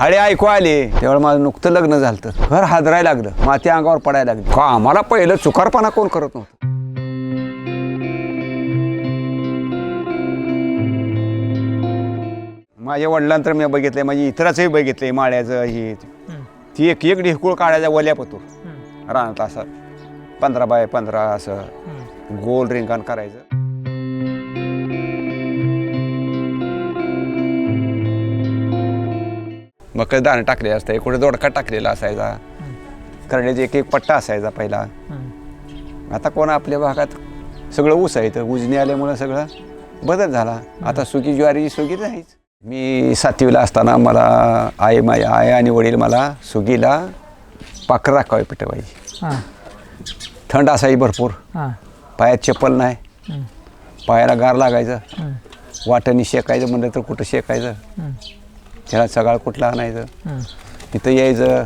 हळे ऐकू आले त्यावेळेला माझं नुकतं लग्न झालं घर हादरायला लागलं माती अंगावर पडायला लागली. का आम्हाला पहिलं चुकारपणा कोण करत नव्हतं? माझ्या वडिलांतर मी बघितलंय म्हणजे इतराचही बघितलंय माळ्याचं हे. ती एक एक ढिकूळ काढायचा वल्या पतो रानात असं पंधरा बाय पंधरा असं गोल रिंगण करायचं. मग दाणे टाकले असते कुठे दोडका टाकलेला असायचा. करण्याचा एक एक पट्टा असायचा पहिला. आता कोण आपल्या भागात सगळं ऊस आहे तर उजनी आल्यामुळं सगळं बदल झाला. आता सुकी ज्वारी सुगी नाहीच. मी सातवीला असताना मला आई माझी आई आणि वडील मला सुगीला पाखर राखावी पिटवायची थंड असायची भरपूर. पायात चप्पल नाही. पायाला गार लागायचं. वाटणी शेकायचं म्हणलं तर कुठं शेकायचं? त्याला सगळं कुठलं आणायचं? तिथं यायचं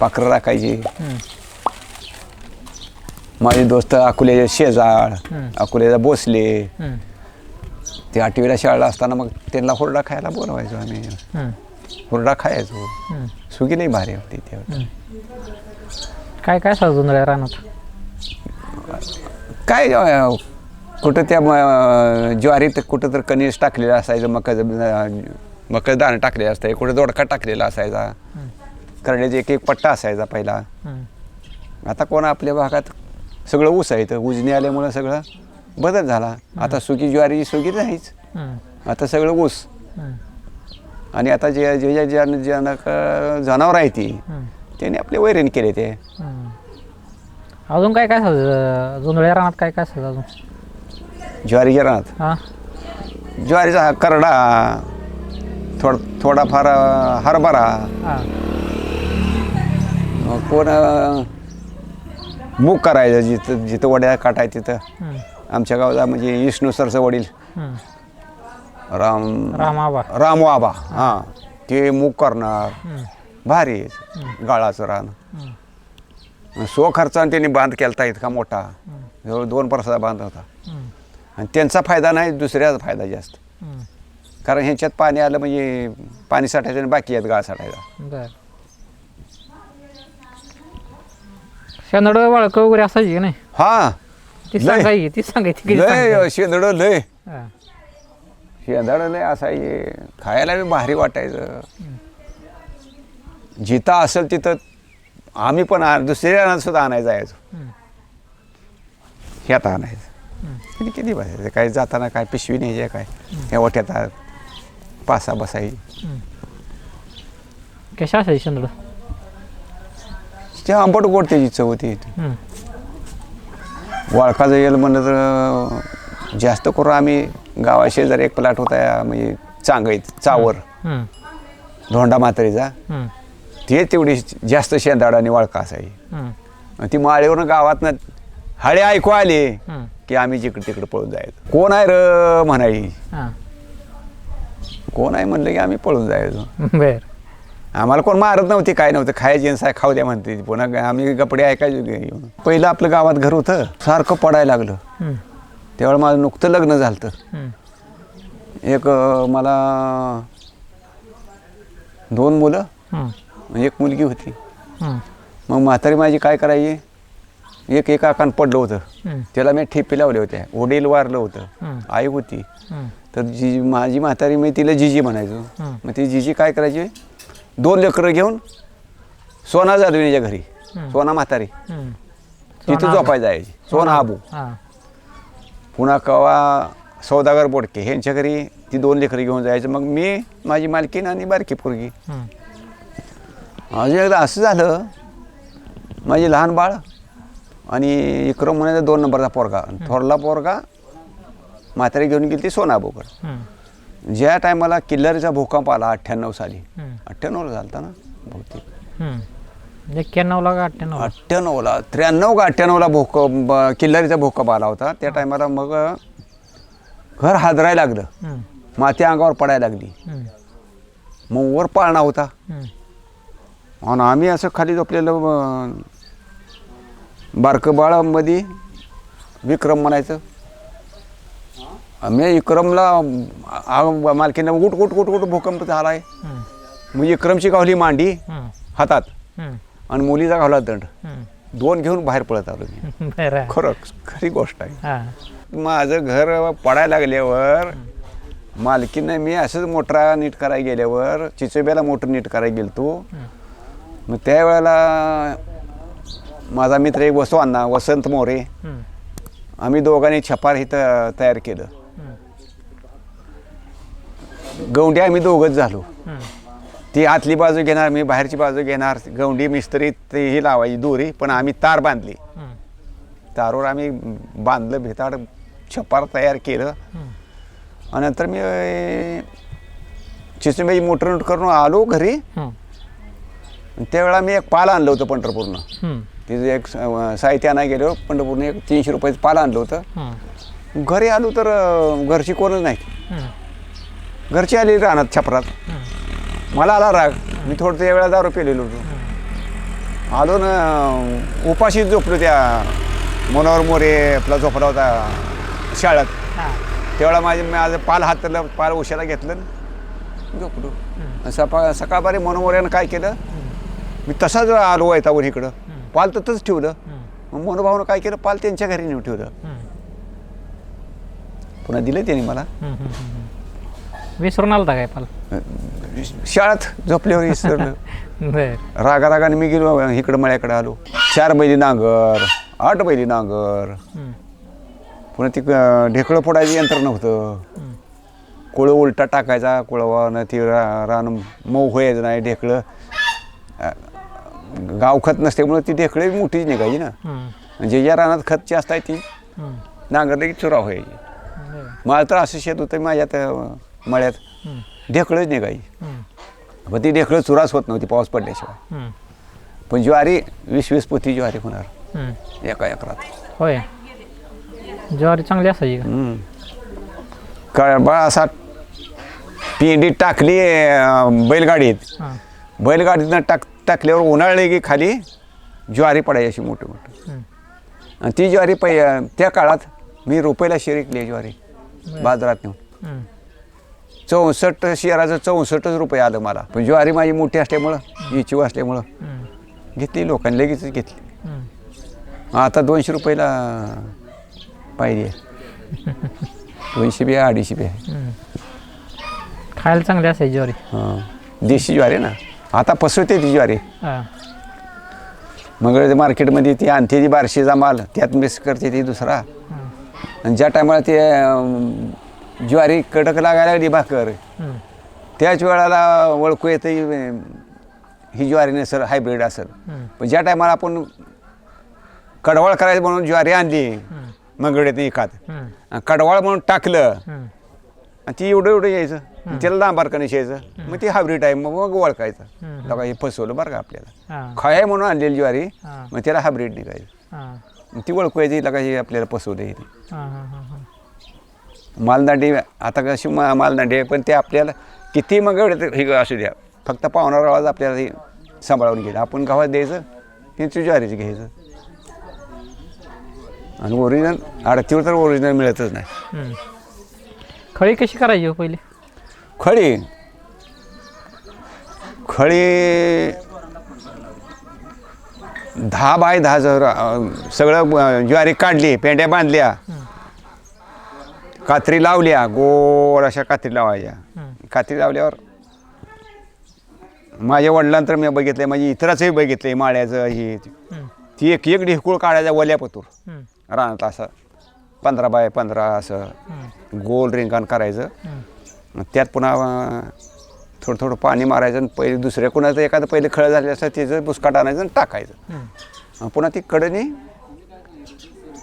पाखरं राखायची. माझे दोस्त अकोल्याचे शेजाळ. अकोल्याचा भोसले. ते आठवीला शाळेला असताना मग त्यांना हुरडा खायला बोलवायचो आम्ही. हुरडा खायचो. सुगी नाही भारी होती तेव्हा काय काय साजून राहणार काय कुठं त्या ज्वारीत कुठं तर कणीस टाकलेलं असायचं मकाचं मका दाणं टाकलेलं असतं कुठं दोडका टाकलेला असायचा. करण्याचा एक एक पट्टा असायचा पहिला. आता कोण आपल्या भागात सगळं ऊस आहे तर उजनी आल्यामुळं सगळं बदल झाला. आता सुकी ज्वारी सुगी नाहीच. आता सगळं ऊस. आणि आता जे जे जे जन जनक जनावर आहे ती त्याने आपले वैरण केले ते. अजून काय काय साज जोंधळ्या रानात काय काय अजून? ज्वारीच्या रानात ज्वारीचा करडा थोड थोडाफार हरभरा. हां. मग कोण अं, मूग करायचं जिथं जिथं वड्या काटाय तिथं. आमच्या गावाला म्हणजे विष्णू सरचं वडील. हं. राम रामाबा रामू आबा. हां. ते मूग करणार. भारी गाळाचं रान. सो खर्चाने त्यांनी बांध केलता इतका मोठा. जवळ दोन परसाचा बांध होता. आणि त्यांचा फायदा नाही दुसऱ्याचा फायदा जास्त. कारण ह्याच्यात पाणी आलं म्हणजे पाणी साठायचं आणि बाकी आहेत गाळ साठायचा. बर. शेंदड वाळकं वगैरे असायची की नाही? हा. ती लय. सांगायची ती सांगायची किती सांगायची? लय शेंदड लय. हां, शेंदड लय असायचे खायला बी भारी वाटायचं. जिथं असेल तिथं आम्ही पण आ- दुसऱ्या सुद्धा आणायचं जायचो. हं, ह्यात आणायचं. किती किती बसायचं? काय जाताना काय पिशवी न्यायची काय? ह्या ओठ्यात पासा बसायची. कशा असायची शेंदड ते आंबट गोड त्याची चव होती वाळका येईल म्हणलं तर जास्त करून आम्ही गावा शेजारी एक प्लॅट होता म्हणजे चांगईत चावर धोंडा मात्रेचा हं, ते तेवढी जास्त शेंदाड आणि वाळका असायची ती माळीवरून गावातनं हळे ऐकू आले. की आम्ही जिकडे तिकडे पळून जायचो कोण आहे र म्हणाई हां, कोण आहे म्हणलं की आम्ही पळून जायचो. बर. आम्हाला कोण मारत नव्हती काय नव्हतं खायची साय खाऊ द्या म्हणते. पुन्हा आम्ही कपडे ऐकायचो घरी येऊन. पहिलं आपलं गावात घर होतं सारखं पडायला लागलं. हं, त्यावेळेला माझं नुकतं लग्न झालं हं, एक मला दोन मुलं एक मुलगी होती. मग म्हातारी माझी काय करायची? एक एका कान पडलं होतं. त्याला मी ठेपी लावल्या होत्या वडील वारलं होतं. आई होती. तर जी माझी म्हातारी मी तिला जिजी म्हणायचो. मग ती जिजी काय करायची? दोन लेकरं घेऊन सोना जाधवीच्या घरी. सोना म्हातारी. तिथं झोपाय जायची. सोना आबू. हां, पुन्हा कवा सौदागर बोडके ह्यांच्या घरी ती दोन लेकरं घेऊन जायचं. मग मी माझी मालकीन आणि बारकी पोरगी. अजून एकदा असं झालं माझी लहान बाळ आणि इक्रम म्हणायचा दोन नंबरचा पोरगा. थोरला पोरगा म्हातारी घेऊन गेली ती सोनाबोकर. ज्या टायमाला किल्लारीचा भूकंप आला अठ्ठ्याण्णव साली अठ्ठ्याण्णवला झालता ना बहुतेक. एक्क्याण्णवला का अठ्ठ्याण्णव अठ्ठ्याण्णवला त्र्याण्णव का अठ्ठ्याण्णवला भूकंप किल्लारीचा भूकंप आला होता. त्या टायमाला मग घर हादरायला लागलं. माती अंगावर पडायला लागली. मग वर पाळणा होता. हं, आणि आम्ही असं खाली झोपलेलं बारकं बाळामध्ये विक्रम म्हणायचं. मी विक्रमला मालकीनं उठ उठ उठ उठ भूकंप झालाय हं, म्हणजे विक्रमची गावली मांडी हातात. आणि मुलीचा गावला दंड. दोन घेऊन बाहेर पळत आलो मी. खरं खरी गोष्ट आहे. माझं घर पडायला लागल्यावर मालकीनं मी असंच मोटरा नीट करायला गेल्यावर चिचोब्याला मोटर नीट करायला गेलो तो मग त्यावेळेला माझा मित्र एक वसू अण्णा वसंत मोरे. आम्ही दोघांनी छपार इथं तयार केलं. गौंडी आम्ही दोघंच झालो. ती आतली बाजू घेणार मी बाहेरची बाजू घेणार गौंडी मिस्त्री ते ही लावायची दोरी पण आम्ही तार बांधली. हं, तारवर आम्ही बांधलं भेताड छपार तयार केलं. आणि नंतर मी चिचुंब्याची मोटर करून आलो घरी. त्यावेळेला मी एक पाल आणलं होतं पंढरपूरनं. तिचं एक स- साहित्य आणायला गेलो पंढरपूरनं एक तीनशे रुपयाचं पाल आणलं होतं. हं, घरी आलो तर अं, घरची कोणच नाही. हं, घरची आली राहणार छपरात. मला आला राग. मी थोडं त्या वेळा दारू पेलेलो होतो. आलो ना अं, उपाशीच झोपलो त्या मनोहर मोरे आपला झोपला होता शाळेत. हां. त्यावेळेला माझे माझं पाल हातलं पाल उशाला घेतलं आणि झोपलो. आणि सपा सकाळपारी मनोमोऱ्यानं काय केलं? मी तसाच आलो वैतावर इकडं. पाल तसंच ठेवलं. मग मनोभावनं काय केलं? पाल त्यांच्या घरी नेऊन ठेवलं. पुन्हा दिलं त्यांनी मला. विसरून आलता काय पाल? शाळेत झोपल्यावर विसरलं. रागा रागाने मी गेलो इकडं मळ्याकडे आलो. चार बैली नांगर आठ बैली नांगर. पुन्हा ती ढेकळं फोडायचं यंत्र नव्हतं. कुळं उलटा टाकायचा कुळवानं ती रान मऊ व्हायचं नाही ढेकळं. गाव खत नसल्यामुळं ती ढेकळे मोठीच निघायची ना. म्हणजे ज्या रानात खतची असताय ती हं. नांगरले की चुरा व्हायची. मला तर असं शेत होतं माझ्यात मळ्यात ढेकळंच निघायची पण ती ढेकळं चुराच होत नव्हती पाऊस पडल्याशिवाय. पण ज्वारी वीस वीस पोती ज्वारी होणार. एका एकरात. होय. ज्वारी चांगली असायची का. कळबा असा पिंडी टाकली बैलगाडीत. बैलगाडीतनं टाक टाकल्यावर उन्हाळले की खाली ज्वारी पडायची अशी मोठी मोठी. आणि ती ज्वारी पै त्या काळात मी रुपयाला शिरिकली ज्वारी बाजारात नेऊन. चौसष्ट शेराचं चौसष्टच रुपये आलं मला. पण ज्वारी माझी मोठी असल्यामुळं इचू असल्यामुळं घेतली लोकांनी लगेच घेतली. आता दोनशे रुपयाला पाहिजे दोनशे बी आहे अडीचशे बी आहे. खायला चांगली असायची ज्वारी. हां. देशी ज्वारी ना? आता फसवते ती ज्वारी. हां. मग मार्केटमध्ये ती आणते ती बारशीचा माल त्यात मिक्स करते ती दुसरा. आणि ज्या टायमाला ते अं, ज्वारी कडक लागायला लागली भाकर त्याच वेळेला ओळखू येतं ही, अं, ही ज्वारी नसेल हायब्रिड असेल. पण ज्या टायमाला आपण कडवाळ करायचं म्हणून ज्वारी आणली हं, मंगळ्यात एखाद हं, आणि कडवाळ म्हणून टाकलं. आणि ती एवढं एवढं यायचं. त्याला लांबार कणीस यायचं मग ती हायब्रिड आहे मग मग ओळखायचं. लगा हे फसवलं बरं का आपल्याला. खाय म्हणून आणलेली ज्वारी मग त्याला हायब्रिड निघायचं. ती ओळखू यायची लगा हे आपल्याला फसवलं हां मालदांडी आता कशी मालदांडी आहे पण ते आपल्याला किती मग हे असू द्या. फक्त पाहुणार आवाज आपल्याला हे सांभाळून गेलं आपण गावात द्यायचं त्यांची ज्वारीचं घ्यायचं. आणि ओरिजिनल आडतीवर तर ओरिजिनल मिळतच नाही. खळी कशी करायची हो पहिली? खळी. खळी दहा बाय दहा जर सगळं ज्वारी काढली पेंड्या बांधल्या कात्री लावल्या गोल अशा कात्री लावायच्या. कात्री लावल्यावर माझ्या वडिलांतर मी बघितले माझी इतराचंही बघितले माळ्याचं ही. ती एक एक ढेकूळ काढायचा वल्यापतूर. हं, रानात असं पंधरा बाय पंधरा असं गोल रिंगण करायचं. त्यात पुन्हा थोडं थोडं पाणी मारायचं आणि पहिले दुसऱ्या कोणाचं एखादं पहिले खळ झाले असतं त्याचं बुसकाट आणायचं आणि टाकायचं. पुन्हा ती कडनी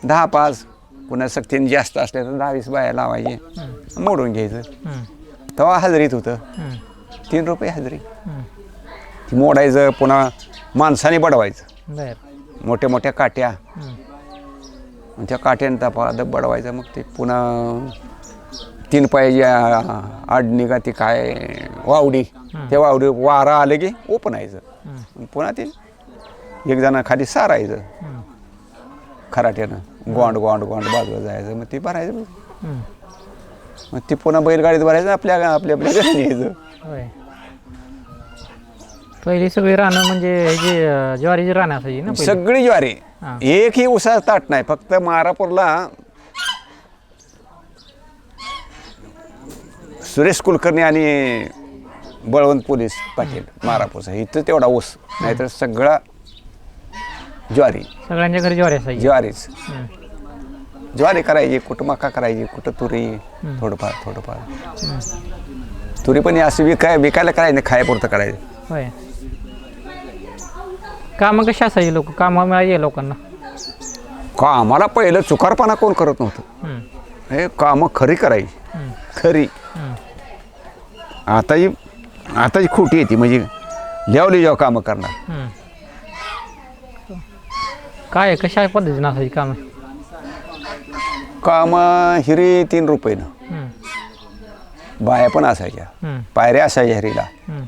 दहा पाच पुन्हा सक्तीने जास्त असल्या तर दहा वीस बाया लावायचे मोडून घ्यायचं. तेव्हा हजरीत होतं. तीन रुपये हजरी. ती मोडायचं पुन्हा माणसाने बडवायचं. मोठ्या मोठ्या काट्या. त्या काट्याने तपा बडवायचं मग ते पुन्हा तीन पायाची आ- आडणी का ती काय वावडी. त्या वावडी वारा आलं की ओपनायचं हं, पुन्हा ते एक जण खाली सारायचं खराट्यानं. गोंड गोंड गोंड बाजूला जायचं. मग ते भरायचं. मग ते पुन्हा बैलगाडीत भरायचं आपल्या आपल्या आपल्या घरी न्यायचं होय. पहिली सगळी रानं म्हणजे जी ज्वारीची रानं असायची ना पहिली? सगळी ज्वारी. हां. एकही उसा ताट नाही. फक्त मारापूरला सुरेश कुलकर्णी आणि बळवंत पोलीस पाटील मारापूरचा इथं तेवढा ऊस नाहीतर सगळा ज्वारी. सगळ्यांच्या घरी ज्वारी असायची. ज्वारीच. ज्वारी करायची कुठं मका करायची कुठं तुरी थोडंफार थोडंफार. तुरी पण असं विकाय विकायला करायचं नाही खायापुरतं करायचं. होय. कामं कशी असायची लोक? कामं मिळायची लोकांना? का आम्हाला पहिलं चुकारपणा कोण करत नव्हतं. हं. हे कामं खरी करायची. खरी. हं. आता ही आता ही खोटी येते म्हणजे लिहावली जेव्हा कामं करणार. काय कशा पद्धतीनं असायची कामं कामं हिरी तीन रुपयेनं हं. बाया पण असायच्या हं. पायऱ्या असायच्या हिरीला हं.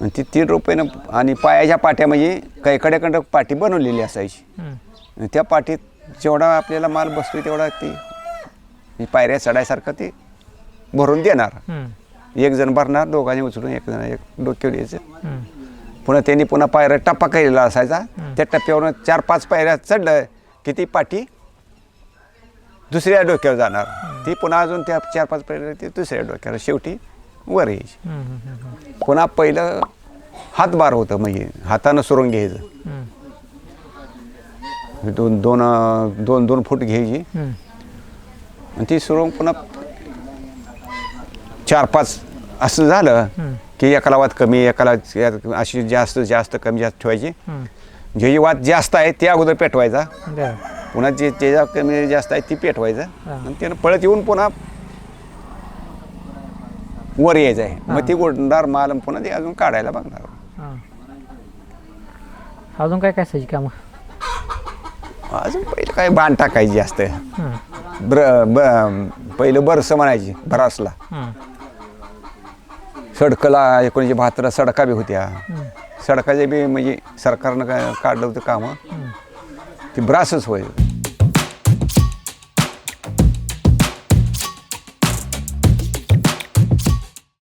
आणि ती तीन रुपयानं आणि पायाच्या पाट्या म्हणजे कैकड्याकडं पाटी बनवलेली असायची. आणि त्या पाठीत जेवढा आपल्याला माल बसतो तेवढा ती ही पायऱ्या चढायसारखं ती भरून देणार. एक जण भरणार दोघांनी उचलून एक जण एक डोक्यावर यायचं. पुन्हा त्यांनी पुन्हा पायऱ्या टप्पा केलेला असायचा त्या टप्प्यावरून चार पाच पायऱ्या चढलं की ती पाठी दुसऱ्या डोक्यावर जाणार ती पुन्हा अजून त्या चार पाच पायऱ्या ती दुसऱ्या डोक्यावर शेवटी वर यायची. पुन्हा पहिलं हातभार होतं म्हणजे हातानं सुरून घ्यायचं. दोन दोन दोन दोन फूट घ्यायची. आणि ती सुरून पुन्हा चार पाच असं झालं. की एकाला वाद कमी एकाला अशी जास्त जास्त कमी जास्त ठेवायची. जे जे वाद जास्त आहे ते अगोदर पेटवायचा. पुन्हा जे त्याच्या कमी जास्त आहे ती पेटवायचं. आणि त्यानं पळत येऊन पुन्हा वर यायचं आहे मग ती गोडणार माल पुन्हा ते अजून काढायला बघणार. अजून काय काय असायची कामं अजून पहिलं काय बाण टाकायची जास्त. ब्र पहिलं बरसं म्हणायची भरासला. सडकला एकोणीसशे बहात्तरला सडका बी होत्या. सडकाचे बी म्हणजे सरकारनं काय काढलं होतं कामं. ती ब्रासच व्हायचं